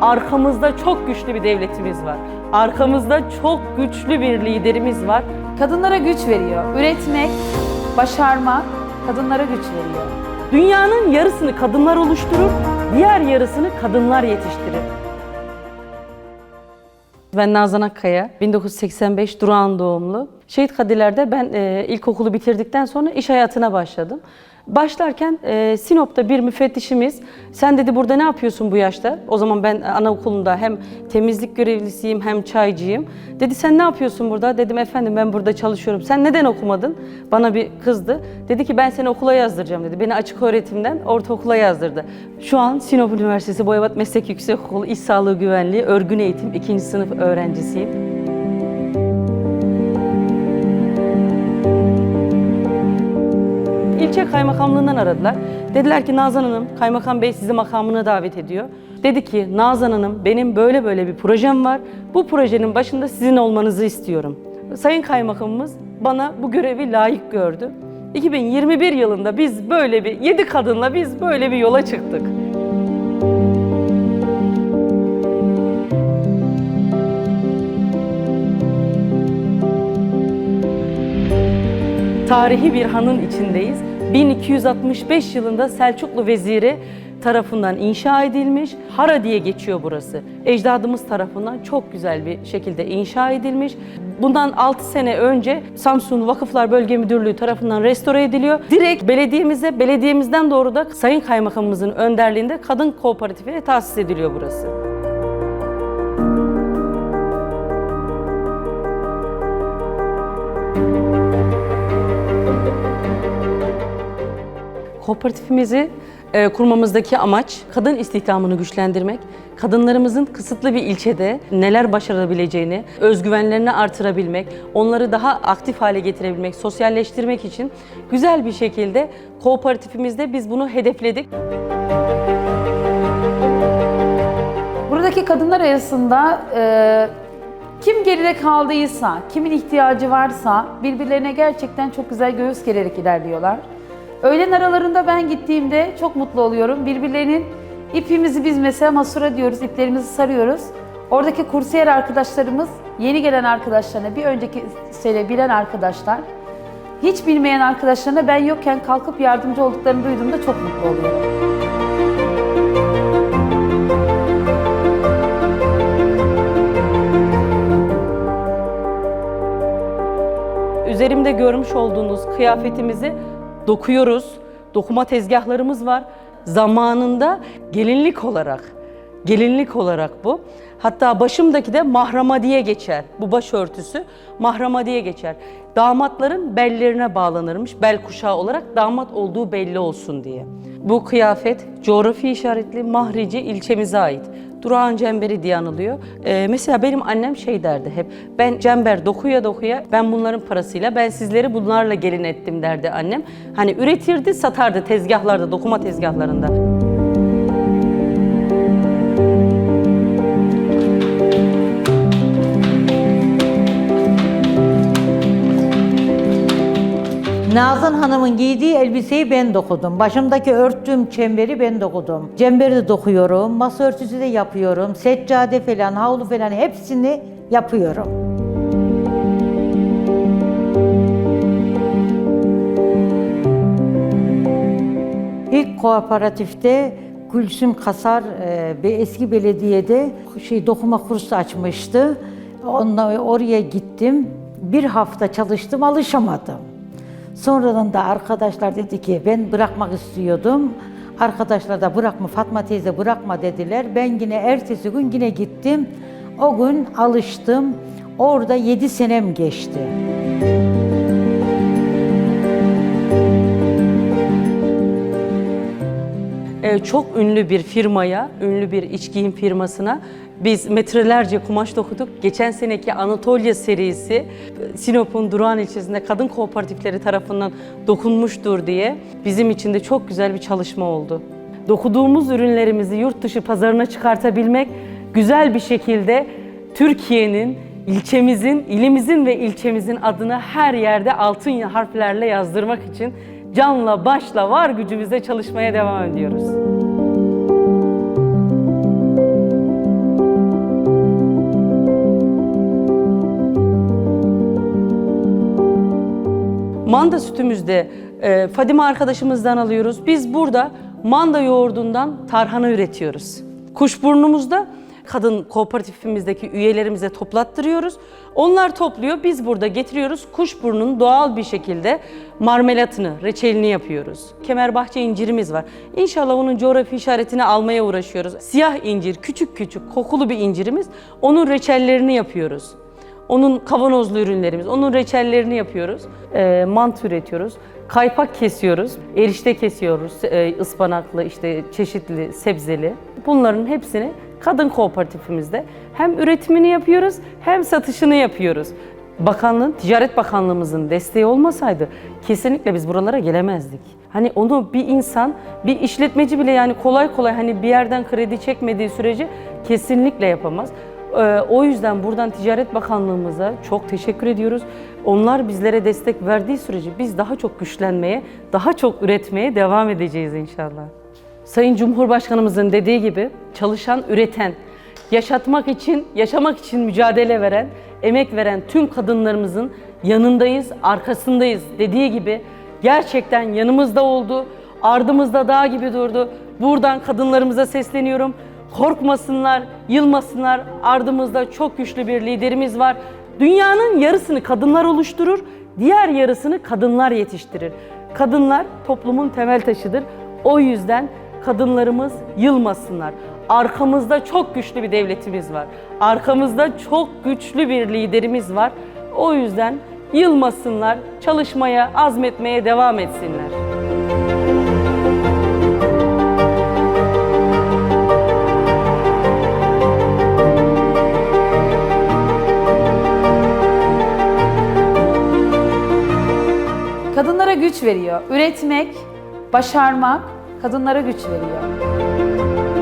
arkamızda çok güçlü bir devletimiz var. Arkamızda çok güçlü bir liderimiz var. Kadınlara güç veriyor. Üretmek, başarmak kadınlara güç veriyor. Dünyanın yarısını kadınlar oluşturur, diğer yarısını kadınlar yetiştirir. Ben Nazan Akkaya, 1985 Durağan doğumlu. Şehit Kadiler'de ben e, ilkokulu bitirdikten sonra iş hayatına başladım. Başlarken e, Sinop'ta bir müfettişimiz, sen dedi burada ne yapıyorsun bu yaşta? O zaman ben anaokulunda hem temizlik görevlisiyim hem çaycıyım. Dedi sen ne yapıyorsun burada? Dedim efendim ben burada çalışıyorum. Sen neden okumadın? Bana bir kızdı. Dedi ki ben seni okula yazdıracağım dedi. Beni açık öğretimden ortaokula yazdırdı. Şu an Sinop Üniversitesi Boyabat Meslek Yüksekokulu İş Sağlığı Güvenliği Örgün Eğitim 2. sınıf öğrencisiyim. İlçe kaymakamlığından aradılar. Dediler ki Nazan Hanım, kaymakam bey sizi makamına davet ediyor. Dedi ki Nazan Hanım benim böyle böyle bir projem var. Bu projenin başında sizin olmanızı istiyorum. Sayın kaymakamımız bana bu görevi layık gördü. 2021 yılında biz böyle bir, 7 kadınla biz böyle bir yola çıktık. tarihi bir hanın içindeyiz. 1265 yılında Selçuklu veziri tarafından inşa edilmiş. Hara diye geçiyor burası. Ecdadımız tarafından çok güzel bir şekilde inşa edilmiş. Bundan 6 sene önce Samsun Vakıflar Bölge Müdürlüğü tarafından restore ediliyor. Direkt belediyemize, belediyemizden doğru da Sayın Kaymakamımızın önderliğinde kadın kooperatifine tahsis ediliyor burası. Kooperatifimizi e, kurmamızdaki amaç kadın istihdamını güçlendirmek, kadınlarımızın kısıtlı bir ilçede neler başarabileceğini, özgüvenlerini artırabilmek, onları daha aktif hale getirebilmek, sosyalleştirmek için güzel bir şekilde kooperatifimizde biz bunu hedefledik. Buradaki kadınlar arasında e, kim geride kaldıysa, kimin ihtiyacı varsa birbirlerine gerçekten çok güzel göğüs gererek ilerliyorlar. Öğlen aralarında ben gittiğimde çok mutlu oluyorum. Birbirlerinin ipimizi biz mesela masura diyoruz, iplerimizi sarıyoruz. Oradaki kursiyer arkadaşlarımız, yeni gelen arkadaşlarına, bir önceki sene bilen arkadaşlar, hiç bilmeyen arkadaşlarına ben yokken kalkıp yardımcı olduklarını duyduğumda çok mutlu oluyorum. Üzerimde görmüş olduğunuz kıyafetimizi dokuyoruz. Dokuma tezgahlarımız var. Zamanında gelinlik olarak, gelinlik olarak bu. Hatta başımdaki de mahrama diye geçer. Bu başörtüsü mahrama diye geçer. Damatların bellerine bağlanırmış. Bel kuşağı olarak damat olduğu belli olsun diye. Bu kıyafet coğrafi işaretli Mahrici ilçemize ait. Durağan Cemberi diye anılıyor. Ee, mesela benim annem şey derdi hep, ben cember dokuya dokuya, ben bunların parasıyla, ben sizleri bunlarla gelin ettim derdi annem. Hani üretirdi, satardı tezgahlarda, dokuma tezgahlarında. Nazan Hanım'ın giydiği elbiseyi ben dokudum. Başımdaki örttüğüm çemberi ben dokudum. Cemberi de dokuyorum, masa örtüsü de yapıyorum. Seccade falan, havlu falan hepsini yapıyorum. İlk kooperatifte Gülsüm Kasar e, eski belediyede şey dokuma kursu açmıştı. Onunla oraya gittim. Bir hafta çalıştım, alışamadım. Sonradan da arkadaşlar dedi ki ben bırakmak istiyordum. Arkadaşlar da bırakma Fatma teyze bırakma dediler. Ben yine ertesi gün yine gittim. O gün alıştım. Orada yedi senem geçti. Ee, çok ünlü bir firmaya, ünlü bir iç giyim firmasına biz metrelerce kumaş dokuduk. Geçen seneki Anatolia serisi Sinop'un Durağan ilçesinde kadın kooperatifleri tarafından dokunmuştur diye bizim için de çok güzel bir çalışma oldu. Dokuduğumuz ürünlerimizi yurt dışı pazarına çıkartabilmek, güzel bir şekilde Türkiye'nin, ilçemizin, ilimizin ve ilçemizin adını her yerde altın harflerle yazdırmak için canla başla var gücümüzle çalışmaya devam ediyoruz. Manda sütümüzde e, Fadime arkadaşımızdan alıyoruz. Biz burada manda yoğurdundan tarhana üretiyoruz. Kuşburnumuzda kadın kooperatifimizdeki üyelerimize toplattırıyoruz. Onlar topluyor, biz burada getiriyoruz. Kuşburnunun doğal bir şekilde marmelatını, reçelini yapıyoruz. Kemerbahçe incirimiz var. İnşallah onun coğrafi işaretini almaya uğraşıyoruz. Siyah incir, küçük küçük kokulu bir incirimiz. Onun reçellerini yapıyoruz. Onun kavanozlu ürünlerimiz, onun reçellerini yapıyoruz. Ee, mantı üretiyoruz. Kaypak kesiyoruz, erişte kesiyoruz, e, ıspanaklı, işte çeşitli sebzeli. Bunların hepsini kadın kooperatifimizde hem üretimini yapıyoruz hem satışını yapıyoruz. Bakanlığın, Ticaret Bakanlığımızın desteği olmasaydı kesinlikle biz buralara gelemezdik. Hani onu bir insan, bir işletmeci bile yani kolay kolay hani bir yerden kredi çekmediği sürece kesinlikle yapamaz. Ee, O yüzden buradan Ticaret Bakanlığımıza çok teşekkür ediyoruz. Onlar bizlere destek verdiği sürece biz daha çok güçlenmeye, daha çok üretmeye devam edeceğiz inşallah. Sayın Cumhurbaşkanımızın dediği gibi çalışan, üreten, yaşatmak için, yaşamak için mücadele veren, emek veren tüm kadınlarımızın yanındayız, arkasındayız dediği gibi gerçekten yanımızda oldu, ardımızda dağ gibi durdu. Buradan kadınlarımıza sesleniyorum. Korkmasınlar, yılmasınlar. Ardımızda çok güçlü bir liderimiz var. Dünyanın yarısını kadınlar oluşturur, diğer yarısını kadınlar yetiştirir. Kadınlar toplumun temel taşıdır. O yüzden kadınlarımız yılmasınlar. Arkamızda çok güçlü bir devletimiz var. Arkamızda çok güçlü bir liderimiz var. O yüzden yılmasınlar, çalışmaya, azmetmeye devam etsinler. Güç veriyor. Üretmek, başarmak kadınlara güç veriyor.